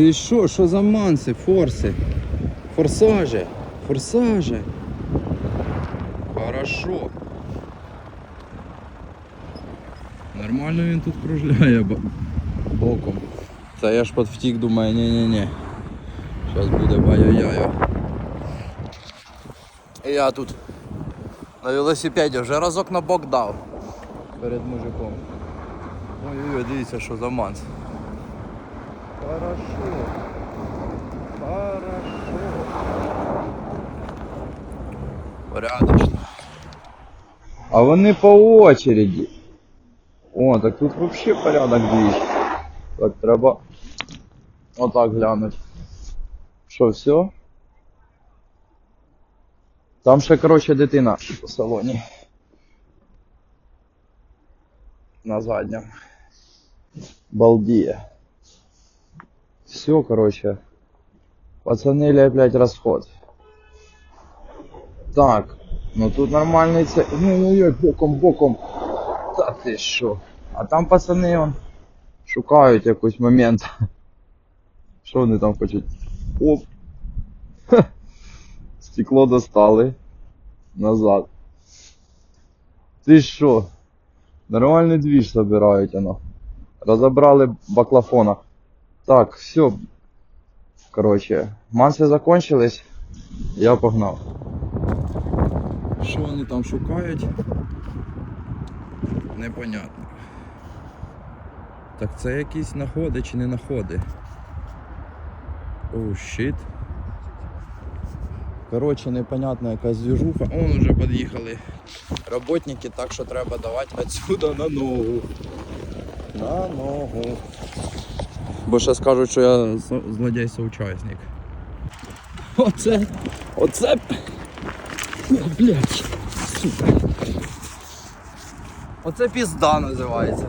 Ти що, що за манси, форси? Форсажі, форсажі. Хорошо. Нормально він тут кружляє боком. Це я ж подвтік, думаю, ні-ні-ні. Зараз буде бая-яя. Я тут на велосипеді вже разок на бок дав перед мужиком. Ой-ой-ой, дивіться, що за манс. Хорошо. Хорошо. Порядочно. А вони по очереді. О, так тут вообще порядок двіж. Так, треба отак глянути. Що, все? Там ще, коротше, дитина у салоні. На задньому. Балдіє. Все, короче. Пацаны леплять расход. Так. Ну тут нормальний це. Ой-ой-ой, боком, боком. Та ти що? А там пацани он шукають якийсь момент. Що вони там хочуть? Оп. Ха. Стекло достали. Назад. Ти що? Нормальний двіж собирають оно. Разобрали баклафона. Так, все. Короче, манси закончились. Я погнав. Що вони там шукають? Непонятно. Так це якісь находи чи не находи? Оу, щит. Короче, непонятна якась движуха. Он уже під'їхали роботники, так що треба давати отсюда на ногу. На ногу. Бо ще скажуть, що я злодій соучасник. Оце. Оце. Блять. Сука. Оце пізда називається.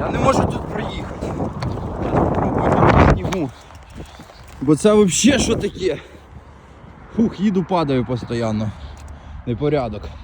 Я не можу тут проїхати. На снігу. Бо це взагалі що таке? Фух, їду падаю постійно. Непорядок.